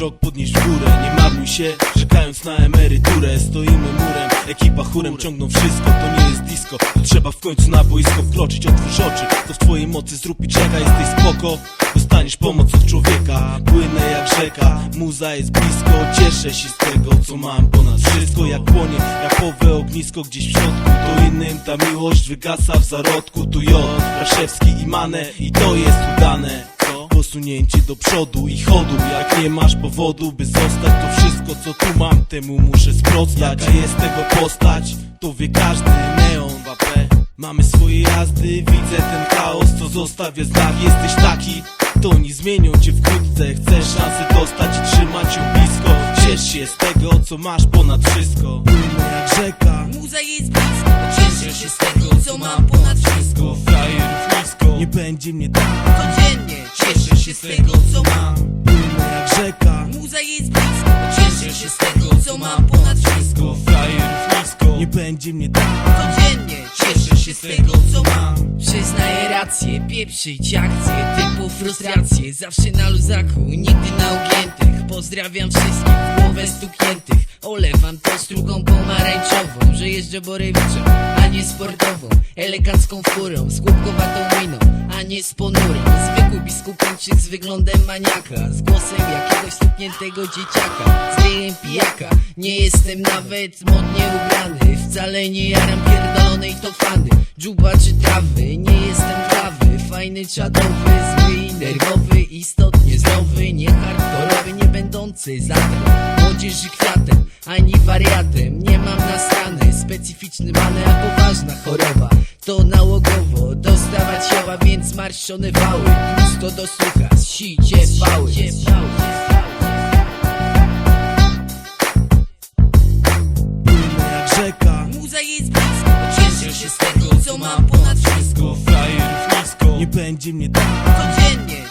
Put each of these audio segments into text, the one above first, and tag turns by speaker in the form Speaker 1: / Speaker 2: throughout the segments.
Speaker 1: wzrok podnieść w górę. Nie marnuj się, czekając na emeryturę. Stoimy murem, ekipa chórem ciągną wszystko. To nie jest disco, trzeba w końcu na boisko wkroczyć. Otwórz oczy, to w twojej mocy zrób i czekaj. Jesteś spoko, dostaniesz pomoc od człowieka. Płynę jak rzeka, muza jest blisko. Cieszę się z tego, co mam ponad wszystko. Jak płonie, jakowe ognisko gdzieś w środku. To innym ta miłość wygasa w zarodku. Tu J, Raszewski i Mane I to jest udane Posunięcie do przodu i chodu. Jak nie masz powodu, by zostać To wszystko co tu mam, temu muszę sprostać. Jaka jest tego postać, to wie każdy. Neon Mbappé Mamy swoje jazdy, widzę ten chaos Co zostawia znak, jesteś taki To oni zmienią cię wkrótce. Chcesz szansę dostać i trzymać ją blisko. Ciesz się z tego, co masz ponad wszystko. Płynę jak rzeka
Speaker 2: Muza jest blisko, cieszę się z tego, co mam ponad wszystko.
Speaker 1: Frajerów nisko Nie będzie mnie tak
Speaker 2: Codziennie cieszę się z tego, co mam.
Speaker 1: Płynę jak rzeka.
Speaker 2: Muza jest blisko, cieszę się z tego, co mam ponad wszystko.
Speaker 1: Frajerów nisko Nie będzie mnie tak
Speaker 2: Codziennie cieszę się z tego, co mam. Przyznaję rację, pieprzyć akcje Typu frustracje, zawsze na luzaku Nigdy na ugiętych Pozdrawiam wszystkich, głowę stukniętych. Olewam to strugą pomarańczową Że jeżdżę borewiczą, a nie sportową. Elegancką furą, z głupkowatą miną A nie z ponurą. Zwykły biskupińczyk z wyglądem maniaka. Z głosem jakiegoś stukniętego dzieciaka. Z ryjem pijaka. Nie jestem nawet modnie ubrany. Wcale nie jaram pierdolonej to fany Dżuba czy trawy, nie jestem prawy Fajny, czadowy, zły i nerwowy Istotnie zdrowy, nie hardkorowy Będący zatem młodzieży kwiatem Ani wariatem, nie mam na stany. Specyficzny manę, a poważna choroba. To nałogowo dostawać ciała Więc marszczone wały. Tłusto do sucha, sicie wały.
Speaker 1: Płynę jak rzeka.
Speaker 2: Muza jest blisko, cieszę się z tego, co mam ponad wszystko.
Speaker 1: Frajerów nisko. Nie będzie mnie tak.
Speaker 2: Codziennie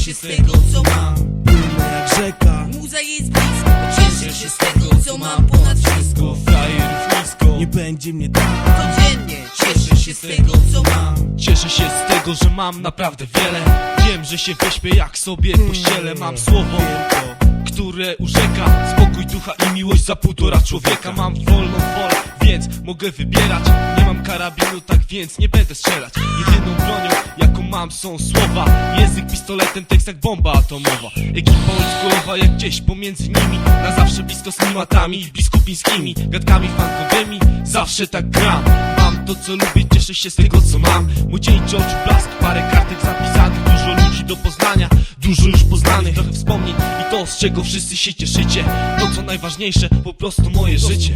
Speaker 2: się z tego, co mam.
Speaker 1: Płynę jak rzeka.
Speaker 2: Muza jest blisko, cieszę się z tego, co mam ponad wszystko.
Speaker 1: Frajerów nisko Nie będzie mnie tak
Speaker 2: Codziennie cieszę się z tego, co mam.
Speaker 3: Cieszę się z tego, że mam naprawdę wiele. Wiem, że się wyśpię jak sobie pościelę. Mam słowo, które urzeka Spokój ducha i miłość za półtora człowieka. Mam wolną wolę, więc mogę wybierać. Nie mam karabinu, tak więc nie będę strzelać. Jedyną bronią, jaką mam są słowa. Język pistoletem, tekst jak bomba atomowa. Ekipa oldschoolowa jak gdzieś pomiędzy nimi. Na zawsze blisko z klimatami biskupińskimi Gadkami funkowymi, zawsze tak gram. Mam to co lubię, cieszę się z tego co mam. Mój dzień oczu blask, parę kartek zapisanych. Dużo ludzi do poznania, dużo już poznanych. Trochę wspomnień i to z czego wszyscy się cieszycie. To co najważniejsze, po prostu Moje życie